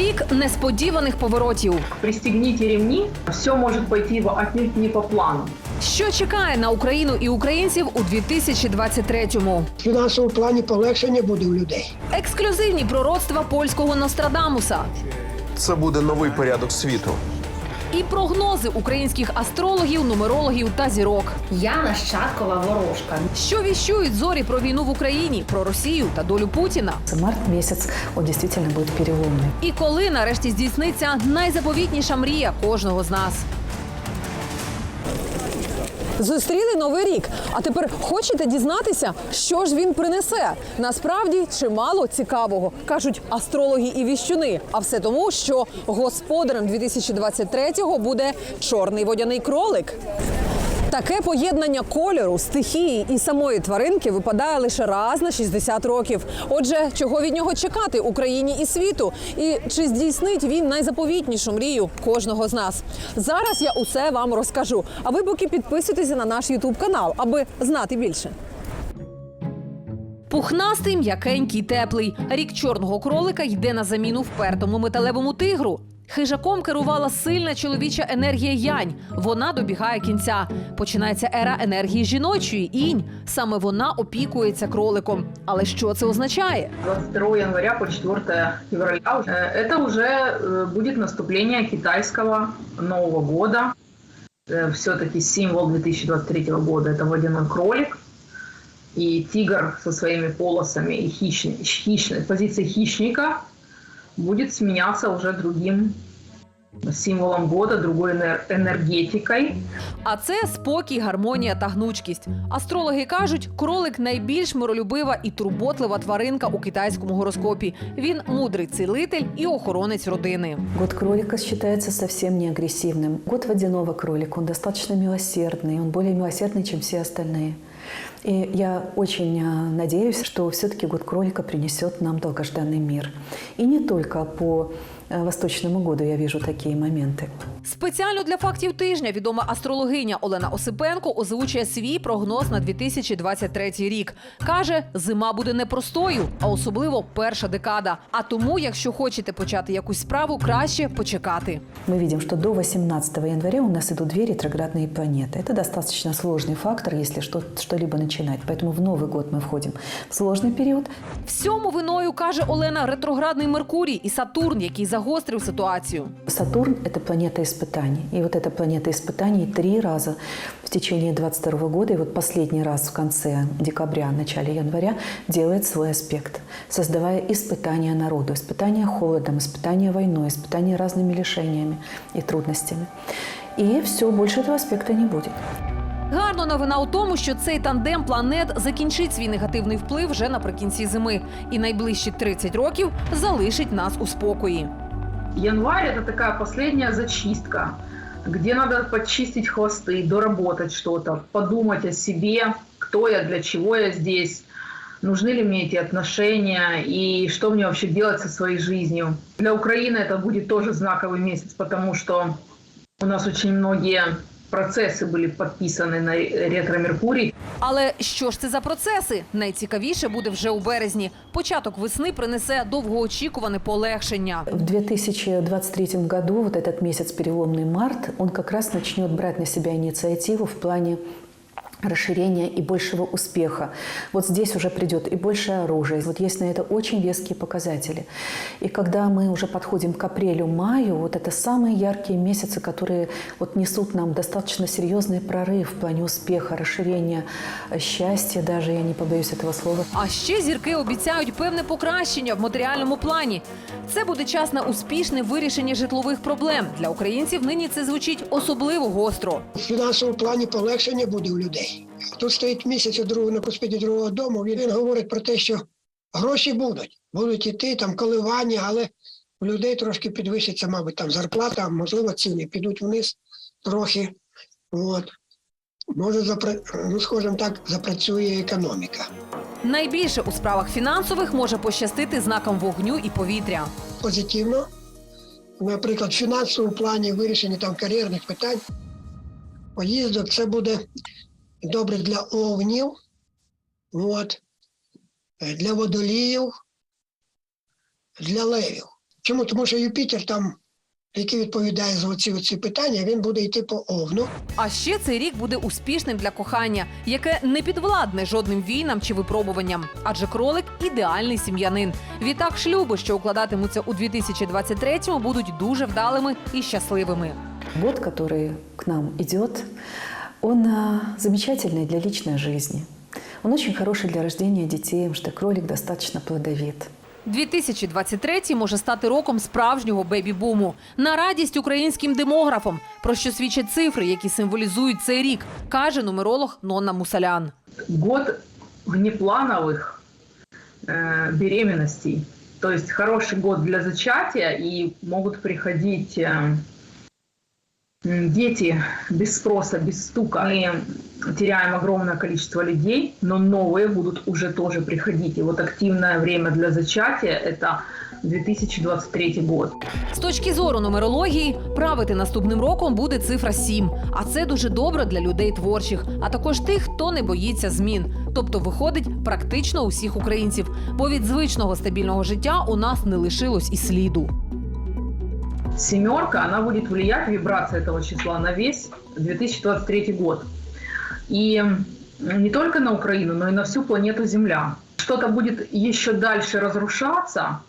Рік несподіваних поворотів. Пристігніть рівні, все може пойти в- отнюдь не по плану. Що чекає на Україну і українців у 2023-му? В фінансовому плані полегшення буде у людей. Ексклюзивні пророцтва польського Нострадамуса Це буде новий порядок світу. І прогнози українських астрологів, нумерологів та зірок. Я нащадкова ворожка. Що віщують зорі про війну в Україні, про Росію та долю Путіна? Март місяць он дійсно буде переломний. І коли нарешті здійсниться найзаповітніша мрія кожного з нас? Зустріли новий рік. А тепер хочете дізнатися, що ж він принесе? Насправді чимало цікавого кажуть астрологи і віщуни. А все тому, що господарем 2023-го буде чорний водяний кролик. Таке поєднання кольору, стихії і самої тваринки випадає лише раз на 60 років. Отже, чого від нього чекати Україні і світу? І чи здійснить він найзаповітнішу мрію кожного з нас? Зараз я усе вам розкажу. А ви поки підписуйтеся на наш Ютуб канал, аби знати більше. Пухнастий, м'якенький, теплий. Рік чорного кролика йде на заміну впертому металевому тигру. Хижаком керувала сильна чоловіча енергія янь. Вона добігає кінця. Починається ера енергії жіночої інь. Саме вона опікується кроликом. Але що це означає? 22 января по 4 февраля э, это уже э, будет наступление китайского Нового года. Все-таки символ 2023 года – это водяной кролик. И тигр со своими полосами и хищной, хищной позиции хищника будет сменяться уже другим символом года, другой энер- энергетикой. А це спокій, гармонія та гнучкість. Астрологи кажуть, кролик найбільш миролюбива і турботлива тваринка у китайському гороскопі. Він мудрий цілитель і охоронець родини. Год кролика считается совсем не агрессивным. Год водяного кролика, он достаточно милосердный, он более милосердный, чем все остальные. И я очень надеюсь, что все-таки год кролика принесет нам долгожданный мир. И не только по Восточному году я вижу такие моменты. Спеціально для фактів тижня відома астрологиня Олена Осипенко озвучує свій прогноз на 2023 рік. Каже, зима буде непростою, а особливо перша декада. А тому, якщо хочете почати якусь справу, краще почекати. Мы видим, что до 18 января у нас идут две ретроградные планеты. Это достаточно сложный фактор, если что- что-либо начинать. Поэтому в Новый год мы входим в сложный период. Всьому виною каже Олена ретроградний Меркурій і Сатурн, який загострив ситуацію. Сатурн – это планета испытаний. И вот эта планета испытаний три раза в течение 22 года, и вот последний раз в конце декабря, начале января, делает свой аспект, создавая испытания народу, испытания холодом, испытания войной, испытания разными лишениями и трудностями. И все, больше этого аспекта не будет. Гарна новина у тому, що цей тандем планет закінчить свій негативний вплив вже наприкінці зими, і найближчі 30 років залишить нас у спокої. Январь – это такая последняя зачистка, где надо подчистить хвосты, доработать что-то, подумать о себе, кто я, для чего я здесь, нужны ли мне эти отношения и что мне вообще делать со своей жизнью. Для Украины это будет тоже знаковый месяц, потому что у нас очень многие процессы были подписаны на ретро-Меркурий. Але що ж це за процеси? Найцікавіше буде вже у березні. Початок весни принесе довгоочікуване полегшення. В 2023 году, вот этот месяц переломный март, он как раз начнет брать на себя инициативу в плане расширения и большего успеха. Вот здесь уже придет и больше оружия. Вот есть на это очень веские показатели. И когда мы уже подходим к апрелю-маю, вот это самые яркие месяцы, которые вот несут нам достаточно серьезный прорыв в плане успеха, расширения, э, счастья даже, я не побоюсь этого слова. А ще зірки обіцяють певне покращення в матеріальному плані. Це буде час на успішне вирішення житлових проблем. Для українців нині це звучить особливо гостро. В фінансовому плані полегшення буде у людей. Тут стоїть місяць у другого на куспіді другого дому. Він, він говорить про те, що гроші будуть, будуть іти там коливання, але у людей трошки підвищиться, мабуть, там зарплата, можливо, ціни підуть вниз трохи. От. Може, запра... ну, скажімо так, запрацює економіка. Найбільше у справах фінансових може пощастити знаком вогню і повітря. Позитивно. Наприклад, в фінансовому плані вирішення там кар'єрних питань, поїздок, це буде добре для овнів, от, е, для водоліїв, для левів. Чому? Тому що Юпітер там, який відповідає за оці, оці питання, він буде йти по овну. А ще цей рік буде успішним для кохання, яке не підвладне жодним війнам чи випробуванням. Адже кролик ідеальний сім'янин. Відтак шлюби, що укладатимуться у 2023-му, будуть дуже вдалими і щасливими. Год, который к нам идет, он а, замечательный для личной жизни. Он очень хороший для рождения детей, потому что кролик достаточно плодовит. 2023 може стати роком справжнього бебі-буму на радість українським демографам, про що свідчать цифри, які символізують цей рік, каже нумеролог Нонна Мусалян. Год внеплановых э, беременностей. То есть хороший год для зачатия, и могут приходить э, м, дети без спроса, без стука. Мы теряем огромное количество людей, но новые будут уже тоже приходить. И вот активное время для зачатия – это 2023 год. З точки зору нумерології, правити наступним роком буде цифра 7. А це дуже добре для людей творчих, а також тих, хто не боїться змін. Тобто виходить практично усіх українців. Бо від звичного стабільного життя у нас не лишилось і сліду. семерка, она будет влиять, вибрация этого числа, на весь 2023 год. И не только на Украину, но и на всю планету Земля. Что-то будет еще дальше разрушаться,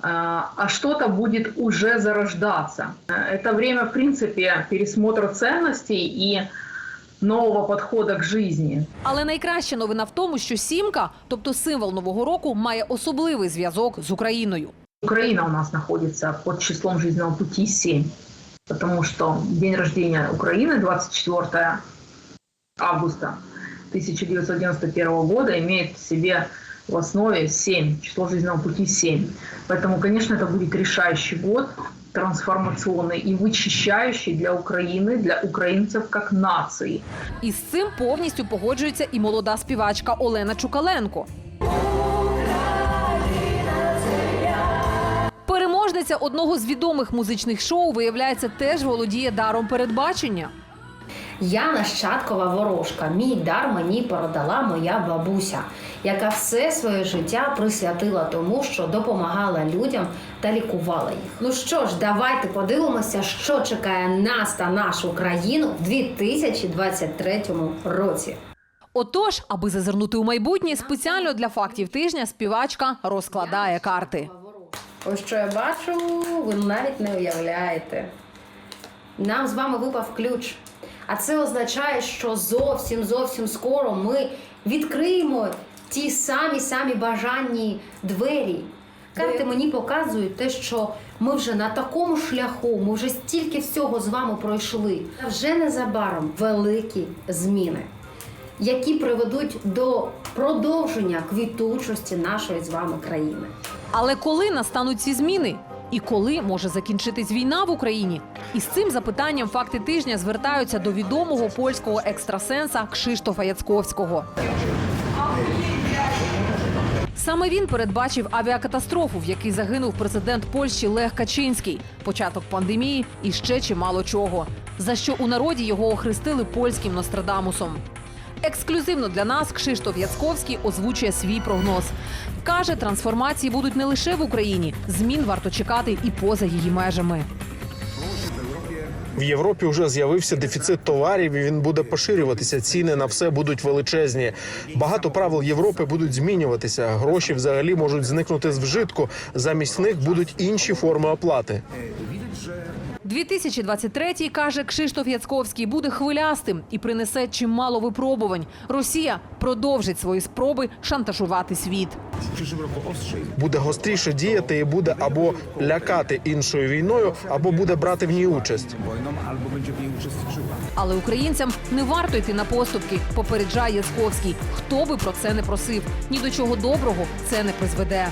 а что-то будет уже зарождаться. Это время, в принципе, пересмотра ценностей и нового подхода к жизни. Але найкраща новина в тому, що сімка, тобто символ нового року, має особливий зв'язок з Україною. Украина у нас находится под числом жизненного пути 7, потому что день рождения Украины 24 августа 1991 года имеет в себе в основе 7, число жизненного пути 7. Поэтому, конечно, это будет решающий год, трансформационный и вычищающий для Украины, для украинцев как нации. І з цим повністю погоджується і молода співачка Олена Чукаленко. Переможниця одного з відомих музичних шоу, виявляється, теж володіє даром передбачення. Я нащадкова ворожка. Мій дар мені передала моя бабуся, яка все своє життя присвятила тому, що допомагала людям та лікувала їх. Ну що ж, давайте подивимося, що чекає нас та нашу країну в 2023 році. Отож, аби зазирнути у майбутнє, спеціально для фактів тижня співачка розкладає карти. Ось що я бачу, ви навіть не уявляєте. Нам з вами випав ключ. А це означає, що зовсім зовсім скоро ми відкриємо ті самі самі бажанні двері. Карти мені показують те, що ми вже на такому шляху, ми вже стільки всього з вами пройшли. Вже незабаром великі зміни, які приведуть до продовження квітучості нашої з вами країни. Але коли настануть ці зміни? І коли може закінчитись війна в Україні? І з цим запитанням факти тижня звертаються до відомого польського екстрасенса Кшиштофа Яцковського. Саме він передбачив авіакатастрофу, в якій загинув президент Польщі Лех Качинський, початок пандемії і ще чимало чого. За що у народі його охрестили польським Нострадамусом. Ексклюзивно для нас Кшиштоф Яцковський озвучує свій прогноз. Каже, трансформації будуть не лише в Україні, змін варто чекати і поза її межами. В Європі вже з'явився дефіцит товарів, і він буде поширюватися. Ціни на все будуть величезні. Багато правил Європи будуть змінюватися. Гроші взагалі можуть зникнути з вжитку. Замість них будуть інші форми оплати. 2023-й, каже Кшиштоф Яцковський, буде хвилястим і принесе чимало випробувань. Росія продовжить свої спроби шантажувати світ. Буде гостріше діяти і буде або лякати іншою війною, або буде брати в ній участь. Але українцям не варто йти на поступки, попереджає Яцковський. Хто би про це не просив, ні до чого доброго це не призведе.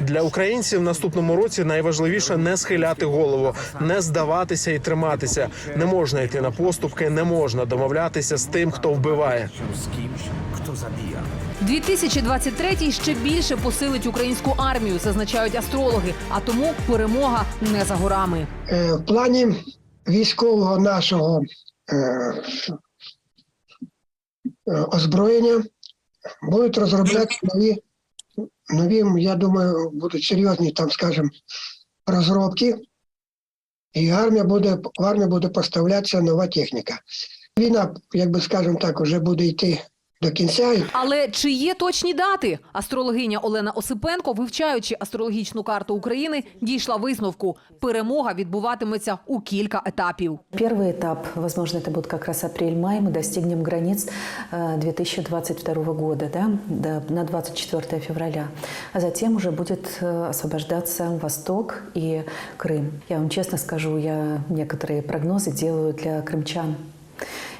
Для українців в наступному році найважливіше не схиляти голову, не здаватися і триматися. Не можна йти на поступки, не можна домовлятися з тим, хто вбиває. się z kimś, kto zabija. 2023-й ще більше посилить українську армію, зазначають астрологи. А тому перемога не за горами. Е, В плані військового нашого е, е, озброєння будуть розробляти нові нові, я думаю, будуть серйозні, там, скажімо, розробки, і армія буде, в армію буде поставлятися нова техніка. Війна, як би скажемо так, вже буде йти до кінця. і Але чи є точні дати? Астрологиня Олена Осипенко, вивчаючи астрологічну карту України, дійшла висновку: перемога відбуватиметься у кілька етапів. Первый этап, возможно, это будет как раз апрель-май, мы достигнем границ э, 2022 года, да, до- на 24 февраля. А затем уже будет э, освобождаться Восток и Крым. Я вам честно скажу, я некоторые прогнозы делаю для крымчан.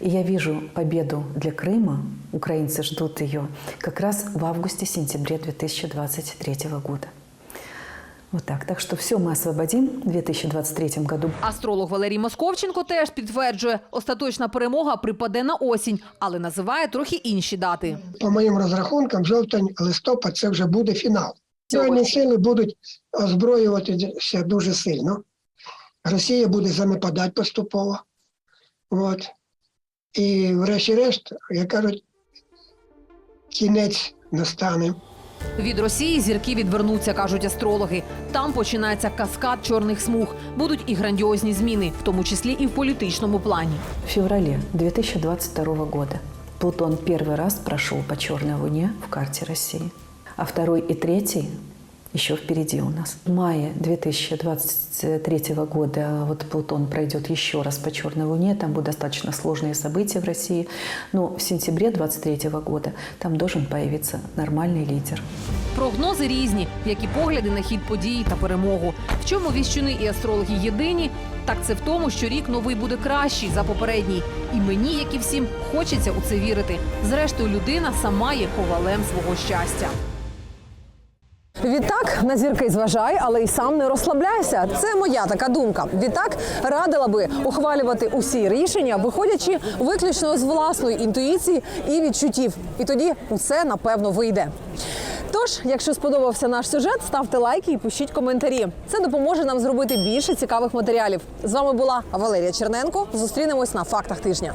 И я вижу победу для Крыма, украинцы ждут ее, как раз в августе-сентябре 2023 года. Вот так. Так что все мы освободим в 2023 году. Астролог Валерій Московченко теж підтверджує, остаточна перемога припаде на осінь, але називає трохи інші дати. по моїм розрахункам, жовтень, листопад це вже буде фінал. Збройні сили будуть озброюватися дуже сильно. Росія буде занепадати поступово. От. і врешті-решт, як кажуть, кінець настане. Від Росії зірки відвернуться, кажуть астрологи. Там починається каскад чорних смуг. Будуть і грандіозні зміни, в тому числі і в політичному плані. В феврале 2022 года Плутон первый раз прошел по черной луне в карте России, а второй и третий еще впереди у нас. В мае 2023 года вот Плутон пройдет еще раз по черной луне, там будут достаточно сложные события в России, но в сентябре 2023 года там должен появиться нормальный лидер. Прогнози різні, як і погляди на хід подій та перемогу. В чому віщуни і астрологи єдині? Так це в тому, що рік новий буде кращий за попередній. І мені, як і всім, хочеться у це вірити. Зрештою, людина сама є ковалем свого щастя. Відтак на зірки зважай, але й сам не розслабляйся. Це моя така думка. Відтак радила би ухвалювати усі рішення, виходячи виключно з власної інтуїції і відчуттів. І тоді усе напевно вийде. Тож, якщо сподобався наш сюжет, ставте лайки і пишіть коментарі. Це допоможе нам зробити більше цікавих матеріалів. З вами була Валерія Черненко. Зустрінемось на фактах тижня.